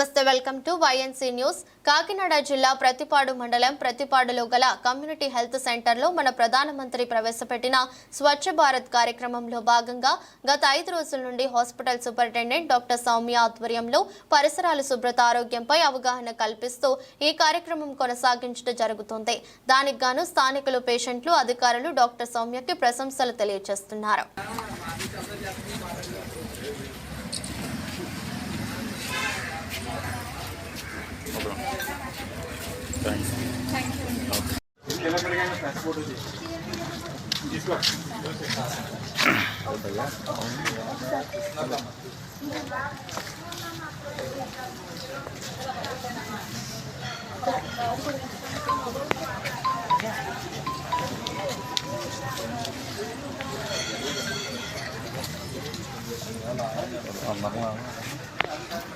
నమస్తే welcome to YNC news Kakinada జిల్లా ప్రతిపాడు మండలం ప్రతిపాడులో గల కమ్యూనిటీ హెల్త్ సెంటర్లో మన ప్రధానమంత్రి ప్రవేశపెట్టిన స్వచ్ఛ భారత్ కార్యక్రమంలో భాగంగా గత ఐదు రోజుల నుండి హాస్పిటల్ సూపరింటెండెంట్ డాక్టర్ సౌమ్య ఆధ్వర్యంలో పరిసరాల శుభ్రత ఆరోగ్యంపై అవగాహన కల్పిస్తూ ఈ కార్యక్రమం కొనసాగించడం జరుగుతుంది. దానికి గాను స్థానికులు పేషెంట్లు అధికారులు డాక్టర్ సౌమ్యకి ప్రశంసలు తెలియజేస్తున్నారు. Photo Hãy subscribe cho kênh Ghiền Mì Gõ Để không bỏ lỡ những video hấp dẫn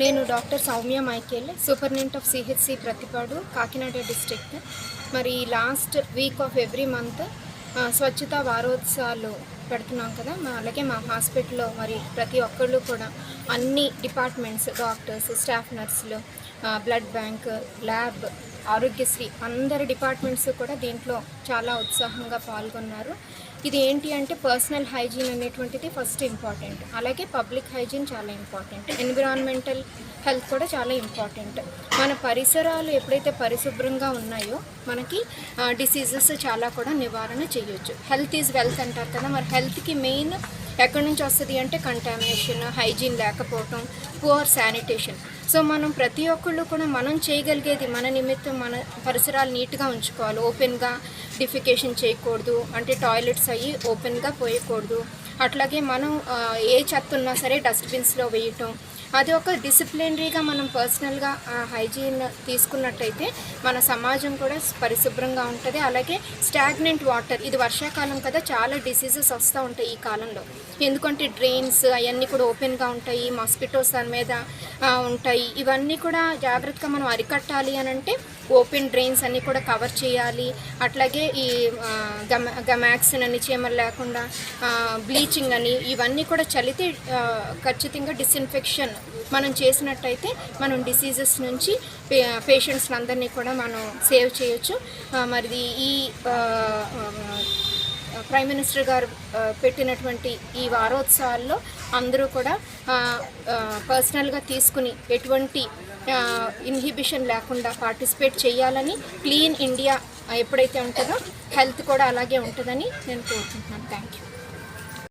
నేను doctor Soumya Michael superintendent of CHC Prathipadu Kakinada district. మరి last week of every month స్వచ్ఛతా వారోత్సవాలు పెడుతున్నాం కదా మా అలాగే మా హాస్పిటల్లో మరి ప్రతి ఒక్కళ్ళు కూడా అన్ని డిపార్ట్మెంట్స్ డాక్టర్స్ స్టాఫ్ నర్సులు బ్లడ్ బ్యాంక్ ల్యాబ్ ఆరోగ్యశ్రీ అందరి డిపార్ట్మెంట్స్ కూడా దీంట్లో చాలా ఉత్సాహంగా పాల్గొన్నారు. ఇది ఏంటి అంటే పర్సనల్ హైజీన్ అనేటువంటిది ఫస్ట్ ఇంపార్టెంట్. అలాగే పబ్లిక్ హైజీన్ చాలా ఇంపార్టెంట్. ఎన్విరాన్మెంటల్ హెల్త్ కూడా చాలా ఇంపార్టెంట్. మన పరిసరాలు ఎప్పుడైతే పరిశుభ్రంగా ఉన్నాయో మనకి డిసీజెస్ చాలా కూడా నివారణ చేయొచ్చు. హెల్త్ ఈజ్ వెల్త్ అంటారు కదా మరి హెల్త్కి మెయిన్ ఎక్కడి నుంచి వస్తుంది అంటే కంటామినేషన్ హైజీన్ లేకపోవటం పువర్ శానిటేషన్ సో మనం ప్రతి ఒక్కళ్ళు కూడా మనం చేయగలిగేది మన నిమిత్తం మన పరిసరాలు నీట్గా ఉంచుకోవాలి. ఓపెన్గా డిఫికేషన్ చేయకూడదు. అంటే టాయిలెట్స్ అయ్యి ఓపెన్గా పోయకూడదు. అట్లాగే మనం ఏ చెత్త ఉన్నా సరే డస్ట్బిన్స్లో వేయటం అది ఒక డిసిప్లినరీగా మనం పర్సనల్గా హైజీన్ తీసుకున్నట్టయితే మన సమాజం కూడా పరిశుభ్రంగా ఉంటుంది. అలాగే స్టాగ్నెంట్ వాటర్ ఇది వర్షాకాలం కదా చాలా డిసీజెస్ వస్తూ ఉంటాయి ఈ కాలంలో. ఎందుకంటే డ్రైన్స్ అవన్నీ కూడా ఓపెన్గా ఉంటాయి మాస్కిటోస్ దాని మీద ఉంటాయి. ఇవన్నీ కూడా జాగ్రత్తగా మనం అరికట్టాలి అని అంటే ఓపెన్ డ్రైన్స్ అన్నీ కూడా కవర్ చేయాలి. అట్లాగే ఈ గమ గమాక్సిన్ అని చీమలు లేకుండా బ్లీచింగ్ అని ఇవన్నీ కూడా చలితే ఖచ్చితంగా డిస్ఇన్ఫెక్షన్ మనం చేసినట్టయితే మనం డిసీజెస్ నుంచి పేషెంట్స్ని పేషెంట్స్ అందరినీ కూడా మనం సేవ్ చేయొచ్చు. మరి ఈ ప్రైమ్ మినిస్టర్ గారు పెట్టినటువంటి ఈ వారోత్సవాల్లో అందరూ కూడా పర్సనల్గా తీసుకుని ఎటువంటి ఇన్హిబిషన్ లేకుండా పార్టిసిపేట్ చేయాలని క్లీన్ ఇండియా ఎప్పుడైతే ఉంటుందో హెల్త్ కూడా అలాగే ఉంటుందని నేను కోరుకుంటున్నాను.